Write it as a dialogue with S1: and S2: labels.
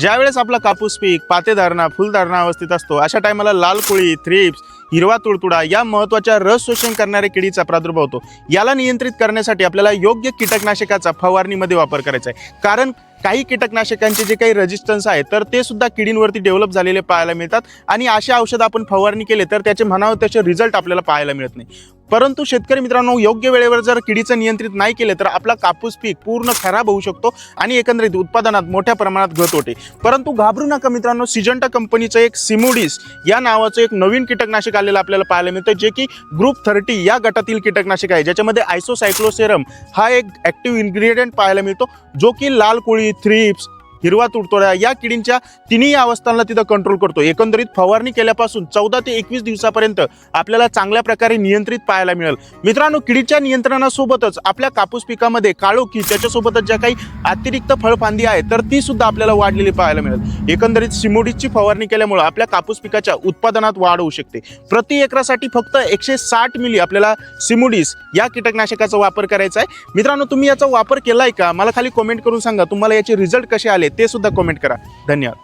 S1: ज्यावेळेस आपला कापूस पीक पातेधारणा फुलधारणा अवस्थेत असतो अशा टायमाला लाल कोळी थ्रिप्स हिरवा तुडतुडा या महत्त्वाच्या रस शोषण करणाऱ्या किडीचा प्रादुर्भाव होतो. याला नियंत्रित करण्यासाठी आपल्याला योग्य कीटकनाशकाचा फवारणीमध्ये वापर करायचा आहे. कारण काही कीटकनाशकांचे जे काही रेजिस्टन्स आहे तर ते सुद्धा किडींवरती डेव्हलप झालेले पाहायला मिळतात. आणि असे औषध आपण फवारणी केले तर त्याचे म्हणावं त्याचे रिझल्ट आपल्याला पाहायला मिळत नाही. परंतु शेतकरी मित्रांनो योग्य वेळेवर जर किडीचं नियंत्रित नाही केले तर आपला कापूस पीक पूर्ण खराब होऊ शकतो आणि एकंदरीत उत्पादनात मोठ्या प्रमाणात घट होते. परंतु घाबरू नका मित्रांनो सिजंटा कंपनीचं एक सिमोडिस या नावाचं एक नवीन कीटकनाशक आलेलं आपल्याला पाहायला मिळतं जे की ग्रुप थर्टी या गटातील कीटकनाशक आहे. ज्याच्यामध्ये आयसोसायक्लोसेरम हा एक ॲक्टिव्ह इन्ग्रेडियंट पाहायला मिळतो जो की लाल कोळी थ्रिप्स हिरवा तुडतोड्या या किडींच्या तिन्ही अवस्थांना तिथं कंट्रोल करतो. एकंदरीत फवारणी केल्यापासून चौदा ते एकवीस दिवसापर्यंत आपल्याला चांगल्या प्रकारे नियंत्रित पाहायला मिळेल. मित्रांनो किडीच्या नियंत्रणासोबतच आपल्या कापूस पिकामध्ये काळोखी त्याच्यासोबतच ज्या काही अतिरिक्त फळफांदी आहे तर ती सुद्धा आपल्याला वाढलेली पाहायला मिळेल. एकंदरीत सिमोडीची फवारणी केल्यामुळे आपल्या कापूस पिकाच्या उत्पादनात वाढ होऊ शकते. प्रति एकरासाठी फक्त एकशे साठ मिली आपल्याला सिमोडीस या कीटकनाशकाचा वापर करायचा आहे. मित्रांनो तुम्ही याचा वापर केलाय का? मला खाली कमेंट करून सांगा. तुम्हाला याचे रिझल्ट कसे आले? ते सुद्धा कमेंट करा. धन्यवाद.